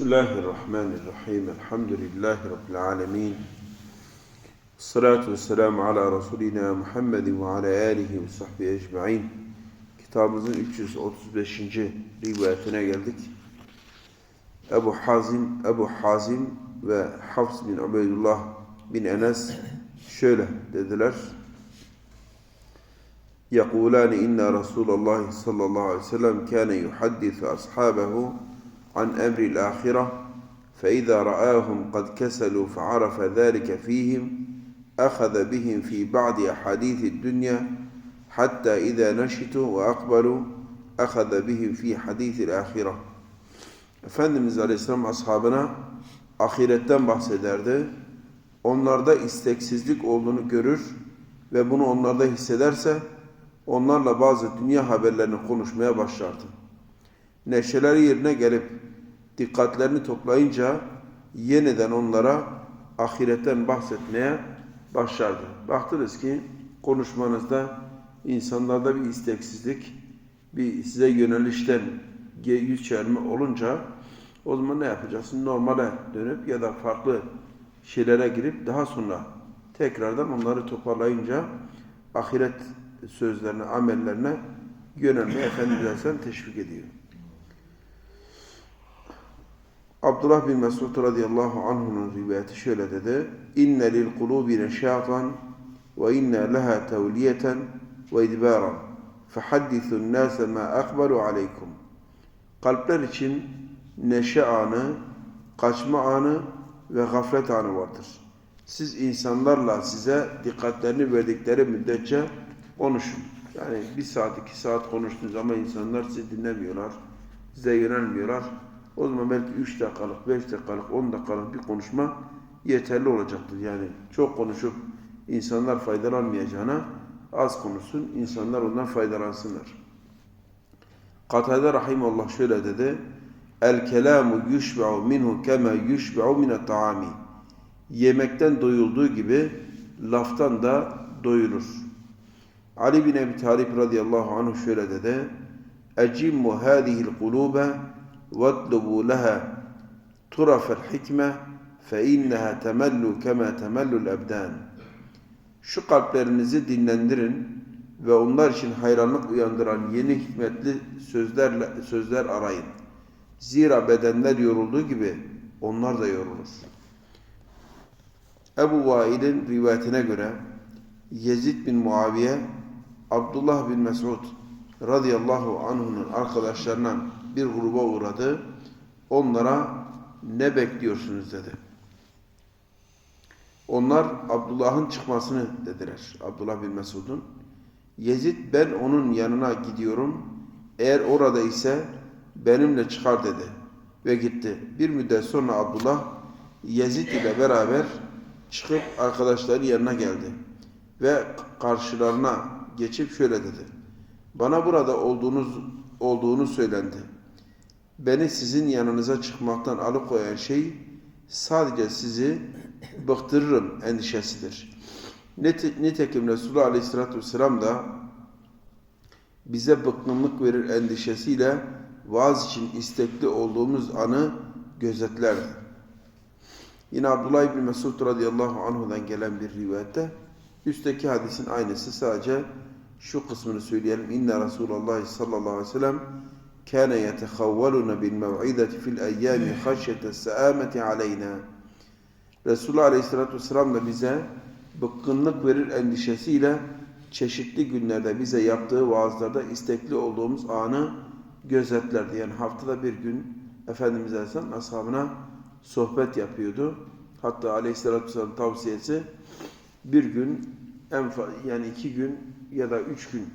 Bismillahirrahmanirrahim. Elhamdülillahi Rabbil alemin. Salatu ve selamu ala Resulina Muhammedin ve ala alihi ve sahbihi ecma'in. Kitabımızın 335. rivayetine geldik. Ebu Hazim, Ebu Hazim ve Hafs bin Ubeydullah bin Enes şöyle dediler. يقولان إن رسول الله صلى الله عليه وسلم كان يحدث أصحابه عن أمر الآخرة فإذا رآهم قد كسلوا فعرف ذلك فيهم أخذ بهم في بعض أحاديث الدنيا حتى إذا نشطوا وأقبلوا أخذ بهم في حديث الآخرة Efendimiz Aleyhisselam ashabına ahiretten bahsederdi. Onlarda isteksizlik olduğunu görür ve bunu onlarda hissederse onlarla bazı dünya haberlerini konuşmaya başlardı. Neşeleri yerine gelip dikkatlerini toplayınca yeniden onlara ahiretten bahsetmeye başlardı. Baktınız ki konuşmanızda insanlarda bir isteksizlik, bir size yönelişten yüz çevirme olunca o zaman ne yapacaksın? Normale dönüp ya da farklı şeylere girip daha sonra tekrardan onları toparlayınca ahiret sözlerine, amellerine yönelmeye Efendimiz Aleyhisselam teşvik ediyor. Abdullah bin Mesud radıyallahu anh'unun rivayeti şöyle dedi. İnne lil kulubi neşatan ve inne leha tevliyeten ve idbaran. Fehaddisun nâse ma akbaru aleykum. Kalpler için neşe anı, kaçma anı ve gaflet anı vardır. Siz insanlarla size dikkatlerini verdikleri müddetçe konuşun. Yani bir saat, iki saat konuştuğunuz ama insanlar sizi dinlemiyorlar, size yönelmiyorlar. O zaman belki üç dakikalık, beş dakikalık, on dakikalık bir konuşma yeterli olacaktır. Yani çok konuşup insanlar faydalanmayacağına az konuşsun, insanlar ondan faydalansınlar. Katade Rahimallah şöyle dedi. El kelamu yushba'u minhu kema yushba'u minat ta'ami. Yemekten doyulduğu gibi laftan da doyulur. Ali bin Ebi Talib radıyallahu anh şöyle dedi. Ecimmu hâzihil kulûbe وَاطْلُبُوا لَهَا تُرَفَ الْحِكْمَةِ فَاِنَّهَا تَمَلُّ كَمَا تَمَلُّ الْاَبْدَانِ Şu kalplerinizi dinlendirin ve onlar için hayranlık uyandıran yeni hikmetli sözlerle, sözler arayın. Zira bedenler yorulduğu gibi onlar da yorulur. Ebu Vail'in rivayetine göre Yezid bin Muaviye, Abdullah bin Mesud radıyallahu anh'unun arkadaşlarından bir gruba uğradı. Onlara ne bekliyorsunuz dedi. Onlar Abdullah'ın çıkmasını dediler. Abdullah bin Mesud'un. Yezid ben onun yanına gidiyorum. Eğer orada ise benimle çıkar dedi. Ve gitti. Bir müddet sonra Abdullah Yezid ile beraber çıkıp arkadaşların yanına geldi. Ve karşılarına geçip şöyle dedi. Bana burada olduğunuz olduğunu söylendi. Beni sizin yanınıza çıkmaktan alıkoyan şey sadece sizi bıktırırım endişesidir. Nitekim Resulullah Aleyhisselatü Vesselam da bize bıkkınlık verir endişesiyle vaaz için istekli olduğumuz anı gözetlerdi. Yine Abdullah bin Mesud radıyallahu anhu'dan gelen bir rivayette üstteki hadisin aynısı sadece şu kısmını söyleyelim. İnne Resulullah sallallahu aleyhi ve sellem yetehavvaluna bil mev'ideti fil eyyâmi haşyete seâmeti aleyna. Resulullah aleyhissalatü vesselam da bize bıkkınlık verir endişesiyle çeşitli günlerde bize yaptığı vaazlarda istekli olduğumuz anı gözetlerdi. Yani haftada bir gün Efendimiz Aleyhisselam ashabına sohbet yapıyordu. Hatta aleyhissalatü vesselam tavsiyesi bir gün en yani iki gün ya da üç gün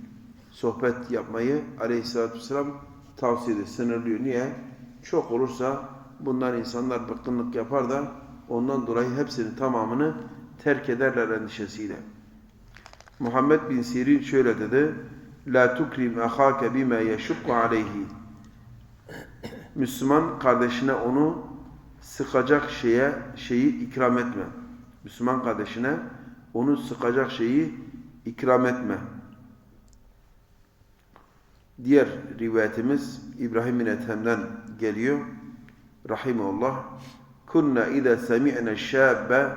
sohbet yapmayı aleyhissalatü vesselam tavsiye ediyor, sınırlıyor. Niye? Çok olursa bundan insanlar bıkkınlık yapar da ondan dolayı hepsinin tamamını terk ederler endişesiyle. Muhammed bin Sirin şöyle dedi. La tukrim ahake bima yeşukku aleyhi. Müslüman kardeşine onu sıkacak şeye şeyi ikram etme. Müslüman kardeşine onu sıkacak şeyi ikram etme. Diğer rivayetimiz İbrahim bin Ethem'den geliyor. rahimahullah kunna iza semi'na şabbe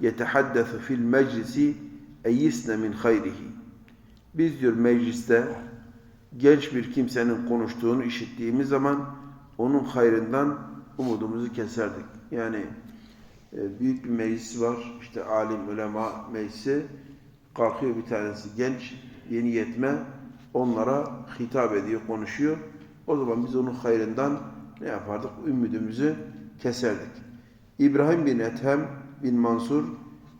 yetehaddesu fil meclisi eyyisne min hayrihi. Biz diyor mecliste genç bir kimsenin konuştuğunu işittiğimiz zaman onun hayrından umudumuzu keserdik. Yani e, büyük bir meclis var. işte alim, ulema meclisi. Kalkıyor bir tanesi genç, yeni yetme. Onlara hitap ediyor, konuşuyor. O zaman biz onun hayrından ne yapardık? Ümidimizi keserdik. İbrahim bin Ethem bin Mansur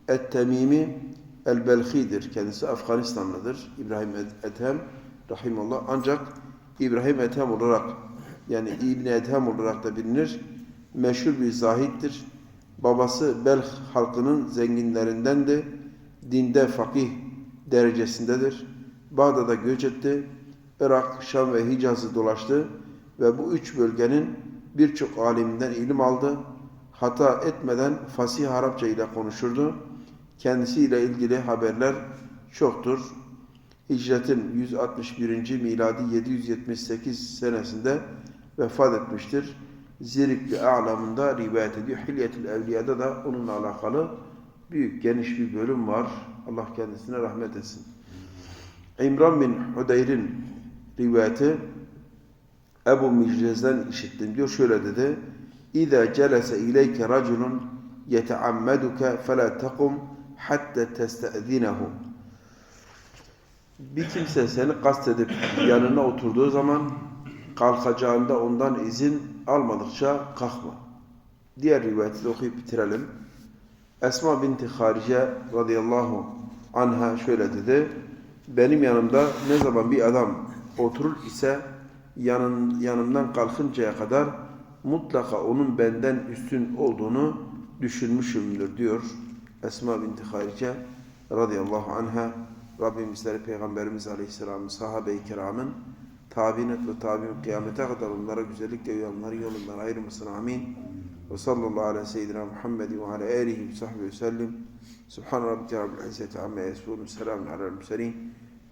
Et-Temimi El-Belhi'dir. Kendisi Afganistanlıdır. İbrahim Ethem Rahimallah. Ancak İbrahim Ethem olarak yani İbni Ethem olarak da bilinir. Meşhur bir zahittir. Babası Belh halkının zenginlerindendi. Dinde fakih derecesindedir. Bağdat'a göç etti. Irak, Şam ve Hicaz'ı dolaştı ve bu üç bölgenin birçok aliminden ilim aldı. Hata etmeden fasih Arapça ile konuşurdu. Kendisiyle ilgili haberler çoktur. Hicretin 161. miladi 778 senesinde vefat etmiştir. Zirikli A'lamında rivayet ediyor. Hilyetül Evliya'da da onunla alakalı büyük geniş bir bölüm var. Allah kendisine rahmet etsin. İmran bin Hudeyr'in rivayeti Ebu Micrez'den işittim diyor. Şöyle dedi. İza celese ileyke raculun yeteammeduke fela tekum hatta testezinehu. Bir kimse seni kastedip yanına oturduğu zaman kalkacağında ondan izin almadıkça kalkma. Diğer rivayeti de okuyup bitirelim. Esma binti Harice radıyallahu anha şöyle dedi. Benim yanımda ne zaman bir adam oturur ise yanın, yanımdan kalkıncaya kadar mutlaka onun benden üstün olduğunu düşünmüşümdür diyor Esma binti Harice radıyallahu anha Rabbim bizleri Peygamberimiz Aleyhisselam'ın sahabe-i kiramın tabinet ve tabi'in kıyamete kadar onlara güzellikle uyanları yolundan ayırmasın amin. Ve sallallahu ala seyyidina Muhammed ve ala alihi ve sahbihi ve sellem. Subhan rabbike rabbil izzeti amma yasifun. Selamun alel